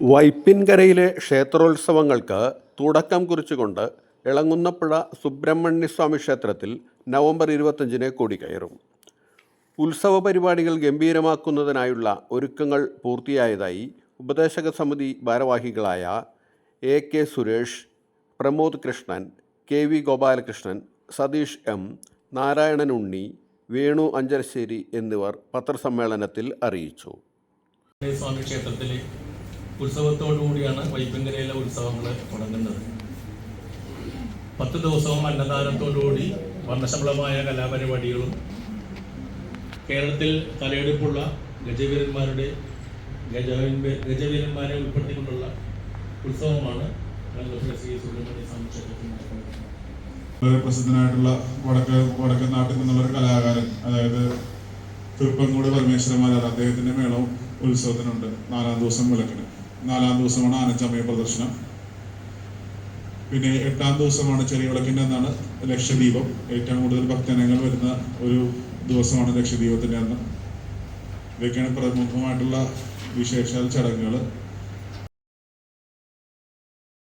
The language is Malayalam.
വൈപ്പിൻകരയിലെ ക്ഷേത്രോത്സവങ്ങൾക്ക് തുടക്കം കുറിച്ചുകൊണ്ട് ഇളങ്ങുന്നപ്പുഴ സുബ്രഹ്മണ്യസ്വാമി ക്ഷേത്രത്തിൽ നവംബർ ഇരുപത്തഞ്ചിന് കൊടികയറും ഉത്സവ പരിപാടികൾ ഗംഭീരമാക്കുന്നതിനായുള്ള ഒരുക്കങ്ങൾ പൂർത്തിയായതായി ഉപദേശക സമിതി ഭാരവാഹികളായ A K Suresh Pramod Krishnan K V Gopalakrishnan Satheesh M Narayanan Unni Venu Ancharassery എന്നിവർ പത്രസമ്മേളനത്തിൽ അറിയിച്ചു. സ്വാമി ക്ഷേത്രത്തിൽ ഉത്സവത്തോടു കൂടിയാണ് വൈപ്പിങ്കരയിലെ ഉത്സവങ്ങൾ തുടങ്ങുന്നത് പത്ത് ദിവസവും അന്നദാനത്തോടുകൂടി വർണശബളമായ കലാപരിപാടികളും കേരളത്തിൽ തലയെടുപ്പുള്ള ഗജവീരന്മാരുടെ ഗജവീരന്മാ ഗജവീരന്മാരെ ഉൾപ്പെടുത്തിക്കൊണ്ടുള്ള ഉത്സവമാണ് വളരെ പ്രസിദ്ധനായിട്ടുള്ള വടക്ക് വടക്കൻ നാട്ടിൽ നിന്നുള്ള ഒരു കലാകാരൻ അതായത് തൃപ്പങ്കോട് പരമേശ്വരന്മാരാണ് അദ്ദേഹത്തിന്റെ മേളവും ഉത്സവത്തിനുണ്ട്. നാലാം ദിവസം വിളക്കിന്. നാലാം ദിവസമാണ് ആനച്ചമയ പ്രദർശനം. പിന്നെ എട്ടാം ദിവസമാണ് ചെറിയ വിളക്കിന്റെ അന്നാണ് ലക്ഷദ്വീപം ഏറ്റവും കൂടുതൽ ഭക്തജനങ്ങൾ വരുന്ന ഒരു ദിവസമാണ് ലക്ഷദ്വീപത്തിന്റെ അന്ന്. ഇതൊക്കെയാണ് പ്രമുഖമായിട്ടുള്ള വിശേഷാൽ ചടങ്ങുകൾ.